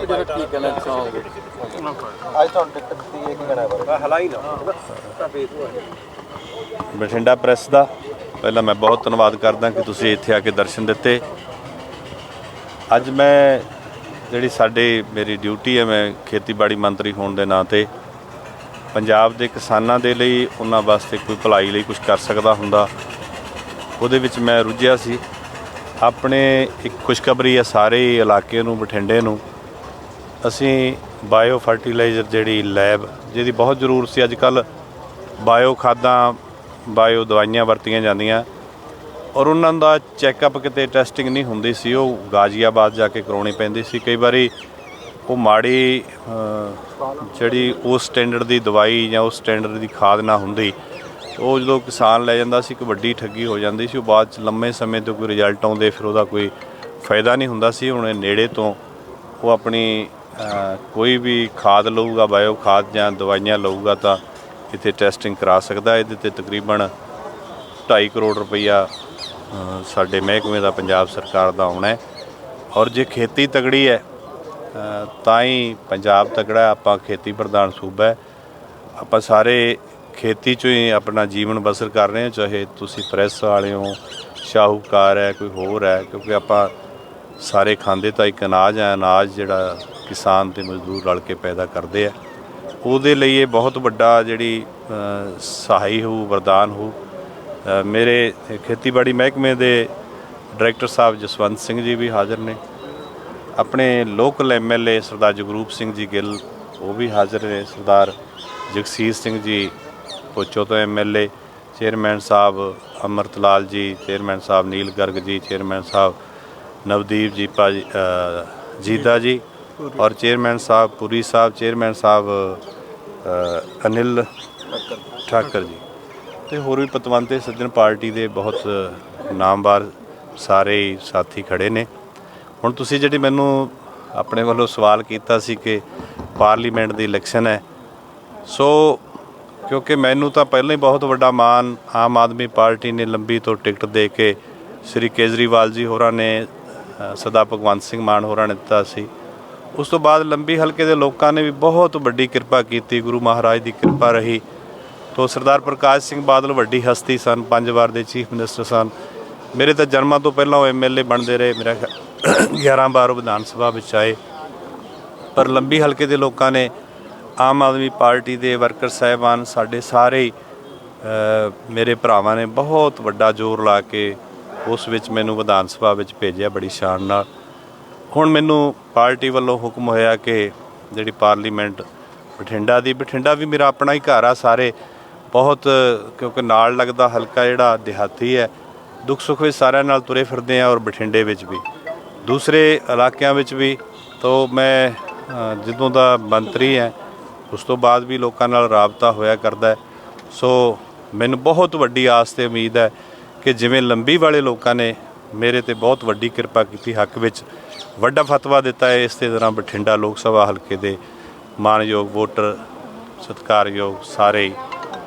ਜਿਹੜਾ ਕੀ ਕਹਿਣਾ ਚਾਹੋਗੇ ਅੱਜ ਤੁਹਾਨੂੰ ਟਿਕਟ ਦਿੱਤੀ ਹੈ ਕੀ ਕਹਿਣਾ ਬਾਰੇ ਹਲਾਈ ਨਾ ਬਠਿੰਡਾ ਪ੍ਰੈਸ ਦਾ, ਪਹਿਲਾਂ ਮੈਂ ਬਹੁਤ ਧੰਨਵਾਦ ਕਰਦਾ ਕਿ ਤੁਸੀਂ ਇੱਥੇ ਆ ਕੇ ਦਰਸ਼ਨ ਦਿੱਤੇ। ਅੱਜ ਮੈਂ ਜਿਹੜੀ ਸਾਡੇ, ਮੇਰੀ ਡਿਊਟੀ ਹੈ, ਮੈਂ ਖੇਤੀਬਾੜੀ ਮੰਤਰੀ ਹੋਣ ਦੇ ਨਾਂ 'ਤੇ, ਪੰਜਾਬ ਦੇ ਕਿਸਾਨਾਂ ਦੇ ਲਈ, ਉਹਨਾਂ ਵਾਸਤੇ ਕੋਈ ਭਲਾਈ ਲਈ ਕੁਝ ਕਰ ਸਕਦਾ ਹੁੰਦਾ। ਉਹਦੇ ਵਿੱਚ ਮੈਂ ਰੁੱਝਿਆ ਸੀ। ਆਪਣੇ ਇੱਕ ਖੁਸ਼ਖਬਰੀ ਹੈ ਸਾਰੇ ਇਲਾਕੇ ਨੂੰ, ਬਠਿੰਡੇ ਨੂੰ। ਅਸੀਂ ਬਾਇਓ ਫਰਟੀਲਾਈਜ਼ਰ ਜਿਹੜੀ ਲੈਬ, ਜਿਹਦੀ ਬਹੁਤ ਜ਼ਰੂਰ ਸੀ ਅੱਜ ਕੱਲ ਬਾਇਓ ਖਾਦਾਂ, ਬਾਇਓ ਦਵਾਈਆਂ ਵਰਤੀਆਂ ਜਾਂਦੀਆਂ। ਔਰ ਉਹਨਾਂ ਦਾ ਚੈੱਕਅਪ ਕਿਤੇ ਟੈਸਟਿੰਗ ਨਹੀਂ ਹੁੰਦੀ ਸੀ, ਉਹ ਗਾਜ਼ੀਆਬਾਦ ਜਾ ਕੇ ਕਰਾਉਣੀ ਪੈਂਦੀ ਸੀ। ਕਈ ਵਾਰੀ ਉਹ ਮਾੜੀ ਜਿਹੜੀ ਉਸ ਸਟੈਂਡਰਡ ਦੀ ਦਵਾਈ ਜਾਂ ਉਸ ਸਟੈਂਡਰਡ ਦੀ ਖਾਦ ਨਾ ਹੁੰਦੀ, ਉਹ ਜਦੋਂ ਕਿਸਾਨ ਲੈ ਜਾਂਦਾ ਸੀ, ਇੱਕ ਵੱਡੀ ਠੱਗੀ ਹੋ ਜਾਂਦੀ ਸੀ, ਉਹ ਬਾਅਦ ਚ ਲੰਮੇ ਸਮੇਂ ਤੋਂ ਕੋਈ ਰਿਜ਼ਲਟ ਆਉਂਦੇ, ਫਿਰ ਉਹਦਾ ਕੋਈ ਫਾਇਦਾ ਨਹੀਂ ਹੁੰਦਾ ਸੀ। ਹੁਣ ਇਹ ਨੇੜੇ ਤੋਂ ਉਹ ਆਪਣੀ ਕੋਈ ਵੀ ਖਾਦ ਲਊਗਾ, ਬਾਇਓ ਖਾਦ ਜਾਂ ਦਵਾਈਆਂ ਲਊਗਾ ਤਾਂ ਇੱਥੇ ਟੈਸਟਿੰਗ ਕਰਾ ਸਕਦਾ ਇਹਦੇ ਤੇ ਤਕਰੀਬਨ 2.5 ਕਰੋੜ ਰੁਪਈਆ ਸਾਡੇ ਮਹਿਕਮੇ ਦਾ, ਪੰਜਾਬ ਸਰਕਾਰ ਦਾ ਆਉਣਾ ਹੈ। ਔਰ ਜੇ ਖੇਤੀ ਤਗੜੀ ਹੈ ਤਾਂ ਹੀ ਪੰਜਾਬ ਤਗੜਾ ਆਪਾਂ ਖੇਤੀ ਪ੍ਰਧਾਨ ਸੂਬਾ ਹੈ। ਆਪਾਂ ਸਾਰੇ ਖੇਤੀ ਚੋਂ ਹੀ ਆਪਣਾ ਜੀਵਨ ਬਸਰ ਕਰ ਰਹੇ ਹਾਂ, ਚਾਹੇ ਤੁਸੀਂ ਪ੍ਰੈਸ ਵਾਲੇ ਹੋ, ਸ਼ਾਹੂਕਾਰ ਹੈ, ਕੋਈ ਹੋਰ ਹੈ, ਕਿਉਂਕਿ ਆਪਾਂ ਸਾਰੇ ਖਾਂਦੇ ਤਾਂ ਇੱਕ ਅਨਾਜ ਹੈ। ਅਨਾਜ ਜਿਹੜਾ ਕਿਸਾਨ ਤੇ ਮਜ਼ਦੂਰ ਰਲ ਕੇ ਪੈਦਾ ਕਰਦੇ ਆ। ਉਹਦੇ ਲਈ ਇਹ ਬਹੁਤ ਵੱਡਾ ਜਿਹੜੀ ਸਹਾਈ ਹੋਊ ਵਰਦਾਨ ਹੋਊ। ਮੇਰੇ ਖੇਤੀਬਾੜੀ ਮਹਿਕਮੇ ਦੇ ਡਾਇਰੈਕਟਰ ਸਾਹਿਬ ਜਸਵੰਤ ਸਿੰਘ ਜੀ ਵੀ ਹਾਜ਼ਰ ਨੇ। ਆਪਣੇ ਲੋਕਲ ਐਮਐਲਏ ਸਰਦਾਰ ਜਗਰੂਪ ਸਿੰਘ ਜੀ ਗਿੱਲ ਉਹ ਵੀ ਹਾਜ਼ਰ ਨੇ। ਸਰਦਾਰ ਜਗਸੀਰ ਸਿੰਘ ਜੀ ਪੋਚੋ ਤੋਂ ਐਮਐਲਏ ਚੇਅਰਮੈਨ ਸਾਹਿਬ ਅਮਰਤ ਲਾਲ ਜੀ ਚੇਅਰਮੈਨ ਸਾਹਿਬ ਨੀਲ ਗਰਗ ਜੀ ਚੇਅਰਮੈਨ ਸਾਹਿਬ ਨਵਦੀਪ ਜੀ ਭਾਜੀ ਅ, ਜੀਦਾ ਜੀ। ਔਰ ਚੇਅਰਮੈਨ ਸਾਹਿਬ ਪੁਰੀ ਸਾਹਿਬ ਚੇਅਰਮੈਨ ਸਾਹਿਬ ਅ, ਅਨਿਲ ਠਾਕਰ ਜੀ। ਤੇ ਹੋਰ ਵੀ ਪਤਵੰਤੇ ਸੱਜਣ ਪਾਰਟੀ ਦੇ ਬਹੁਤ ਨਾਮਵਾਰ ਸਾਰੇ ਹੀ ਸਾਥੀ ਖੜੇ ਨੇ। ਹੁਣ ਤੁਸੀਂ ਜਿਹੜੀ ਮੈਨੂੰ ਆਪਣੇ ਵੱਲੋਂ ਸਵਾਲ ਕੀਤਾ ਸੀ ਕਿ ਪਾਰਲੀਮੈਂਟ ਦੀ ਇਲੈਕਸ਼ਨ ਹੈ ਸੋ ਕਿਉਂਕਿ ਮੈਨੂੰ ਤਾਂ ਪਹਿਲਾਂ ਹੀ ਬਹੁਤ ਵੱਡਾ ਮਾਣ ਆਮ ਆਦਮੀ ਪਾਰਟੀ ਨੇ ਲੰਬੀ ਤੋਂ ਟਿਕਟ ਦੇ ਕੇ ਸ੍ਰੀ ਕੇਜਰੀਵਾਲ ਜੀ ਹੋਰਾਂ ਨੇ ਅ, ਸਰਦਾਰ ਭਗਵੰਤ ਸਿੰਘ ਮਾਨ ਹੋਰਾਂ ਨੇ ਦਿੱਤਾ ਸੀ। ਉਸ ਤੋਂ ਬਾਅਦ ਲੰਬੀ ਹਲਕੇ ਦੇ ਲੋਕਾਂ ਨੇ ਵੀ ਬਹੁਤ ਵੱਡੀ ਕਿਰਪਾ ਕੀਤੀ, ਗੁਰੂ ਮਹਾਰਾਜ ਦੀ ਕਿਰਪਾ ਰਹੀ। ਤੋ ਸਰਦਾਰ ਪ੍ਰਕਾਸ਼ ਸਿੰਘ ਬਾਦਲ ਵੱਡੀ ਹਸਤੀ ਸਨ, ਪੰਜ ਵਾਰ ਦੇ ਚੀਫ ਮਿਨਿਸਟਰ ਸਨ। ਮੇਰੇ ਤਾਂ ਜਨਮਾਂ ਤੋਂ ਪਹਿਲਾਂ ਉਹ ਐਮਐਲਏ ਬਣਦੇ ਰਹੇ, ਮੇਰਾ ਖਿਆਲ 11 ਵਾਰ ਉਹ ਵਿਧਾਨ ਸਭਾ ਵਿੱਚ ਆਏ। ਪਰ ਲੰਬੀ ਹਲਕੇ ਦੇ ਲੋਕਾਂ ਨੇ ਆਮ ਆਦਮੀ ਪਾਰਟੀ ਦੇ ਵਰਕਰ ਸਾਹਿਬਾਨ, ਸਾਡੇ ਸਾਰੇ ਮੇਰੇ ਭਰਾਵਾਂ ਨੇ ਬਹੁਤ ਵੱਡਾ ਜ਼ੋਰ ਲਾ ਕੇ ਉਸ ਵਿੱਚ ਮੈਨੂੰ ਵਿਧਾਨ ਸਭਾ ਵਿੱਚ ਭੇਜਿਆ, ਬੜੀ ਸ਼ਾਨ ਨਾਲ। ਹੁਣ ਮੈਨੂੰ ਪਾਰਟੀ ਵੱਲੋਂ ਹੁਕਮ ਹੋਇਆ ਕਿ ਜਿਹੜੀ ਪਾਰਲੀਮੈਂਟ ਬਠਿੰਡਾ ਦੀ, ਬਠਿੰਡਾ ਵੀ ਮੇਰਾ ਆਪਣਾ ਹੀ ਘਰ ਆ ਸਾਰੇ। ਬਹੁਤ, ਕਿਉਂਕਿ ਨਾਲ ਲੱਗਦਾ ਹਲਕਾ ਜਿਹੜਾ ਦਿਹਾਤੀ ਹੈ, ਦੁੱਖ ਸੁੱਖ ਵਿੱਚ ਸਾਰਿਆਂ ਨਾਲ ਤੁਰੇ ਫਿਰਦੇ ਆ ਔਰ ਬਠਿੰਡੇ ਵਿੱਚ ਵੀ। ਦੂਸਰੇ ਇਲਾਕਿਆਂ ਵਿੱਚ ਵੀ ਤੋਂ ਮੈਂ ਜਦੋਂ ਦਾ ਮੰਤਰੀ ਹੈ, ਉਸ ਤੋਂ ਬਾਅਦ ਵੀ ਲੋਕਾਂ ਨਾਲ ਰਾਬਤਾ ਹੋਇਆ ਕਰਦਾ ਹੈ। ਸੋ ਮੈਨੂੰ ਬਹੁਤ ਵੱਡੀ ਆਸ ਤੇ ਉਮੀਦ ਹੈ ਕਿ ਜਿਵੇਂ ਲੰਬੀ ਵਾਲੇ ਲੋਕਾਂ ਨੇ ਮੇਰੇ ਤੇ ਬਹੁਤ ਵੱਡੀ ਕਿਰਪਾ ਕੀਤੀ ਹੱਕ ਵਿੱਚ ਵੱਡਾ ਫਤਵਾ ਦਿੱਤਾ ਹੈ। ਇਸ ਇਸੇ ਤਰ੍ਹਾਂ ਬਠਿੰਡਾ ਲੋਕ ਸਭਾ ਹਲਕੇ ਦੇ ਮਾਨਯੋਗ ਵੋਟਰ ਸਤਿਕਾਰਯੋਗ ਸਾਰੇ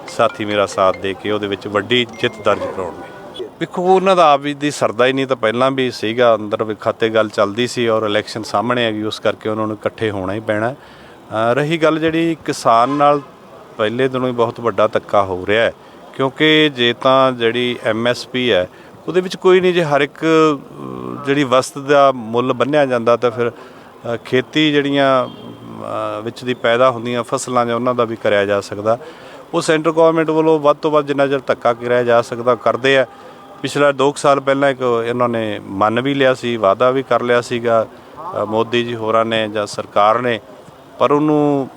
ਸਾਥੀ ਮੇਰਾ ਸਾਥ ਦੇ ਕੇ ਉਹਦੇ ਵਿੱਚ ਵੱਡੀ ਜਿੱਤ ਦਰਜ ਕਰਾਉਣਗੇ। ਵੇਖੋ, ਉਹਨਾਂ ਦਾ ਆਪ ਵੀ ਦੀ ਸਰਦਾ ਹੀ ਨਹੀਂ ਤਾਂ ਪਹਿਲਾਂ ਵੀ ਸੀਗਾ। ਅੰਦਰ ਵਿਖਾਤੇ ਗੱਲ ਚੱਲਦੀ ਸੀ ਔਰ ਇਲੈਕਸ਼ਨ ਸਾਹਮਣੇ ਆ ਗਈ, ਉਸ ਕਰਕੇ ਉਹਨਾਂ ਨੂੰ ਇਕੱਠੇ ਹੋਣਾ ਹੀ ਪੈਣਾ। ਰਹੀ ਗੱਲ ਜਿਹੜੀ ਕਿਸਾਨ ਨਾਲ ਪਹਿਲੇ ਦਿਨੋਂ ਹੀ ਬਹੁਤ ਵੱਡਾ ਧੱਕਾ ਹੋ ਰਿਹਾ ਹੈ, ਕਿਉਂਕਿ ਜੇ ਤਾਂ ਜਿਹੜੀ ਐਮਐਸਪੀ ਹੈ, ਉਹਦੇ ਵਿੱਚ ਕੋਈ ਨਹੀਂ, ਜੇ ਹਰ ਇੱਕ ਜਿਹੜੀ ਵਸਤ ਦਾ ਮੁੱਲ ਬੰਨਿਆ ਜਾਂਦਾ ਤਾਂ ਫਿਰ ਖੇਤੀ ਜਿਹੜੀਆਂ ਵਿੱਚ ਦੀ ਪੈਦਾ ਹੁੰਦੀਆਂ ਫਸਲਾਂ ਜਾਂ ਉਹਨਾਂ ਦਾ ਵੀ ਕਰਿਆ ਜਾ ਸਕਦਾ। ਉਹ ਸੈਂਟਰ ਗਵਰਨਮੈਂਟ ਵੱਲੋਂ ਵੱਧ ਤੋਂ ਵੱਧ ਜਿੰਨਾ ਚਿਰ ਧੱਕਾ ਕਰਿਆ ਜਾ ਸਕਦਾ ਕਰਦੇ ਆ। ਪਿਛਲਾ 2 ਸਾਲ ਪਹਿਲਾਂ ਇੱਕ ਇਹਨਾਂ ਨੇ ਮੰਨ ਵੀ ਲਿਆ ਸੀ, ਵਾਅਦਾ ਵੀ ਕਰ ਲਿਆ ਸੀਗਾ ਮੋਦੀ ਜੀ ਹੋਰਾਂ ਨੇ ਜਾਂ ਸਰਕਾਰ ਨੇ, ਪਰ ਉਹਨੂੰ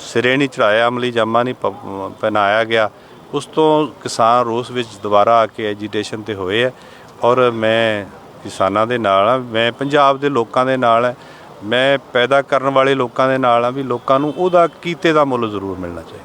ਸਿਰੇ ਨਹੀਂ ਚੜਾਇਆ, ਅਮਲੀ ਜਾਮਾ ਨਹੀਂ ਪ- ਪਹਿਨਾਇਆ ਗਿਆ। ਉਸ ਤੋਂ ਕਿਸਾਨ ਰੋਸ ਵਿੱਚ ਦੁਬਾਰਾ ਆ ਕੇ ਐਜੀਟੇਸ਼ਨ ਤੇ ਹੋਏ ਆ। ਔਰ ਮੈਂ ਕਿਸਾਨਾਂ ਦੇ ਨਾਲ ਆ, ਮੈਂ ਪੰਜਾਬ ਦੇ ਲੋਕਾਂ ਦੇ ਨਾਲ ਆ, ਮੈਂ ਪੈਦਾ ਕਰਨ ਵਾਲੇ ਲੋਕਾਂ ਦੇ ਨਾਲ ਆ, ਵੀ ਲੋਕਾਂ ਨੂੰ ਉਹਦਾ ਕੀਤੇ ਦਾ ਮੁੱਲ ਜ਼ਰੂਰ ਮਿਲਣਾ ਚਾਹੀਦਾ।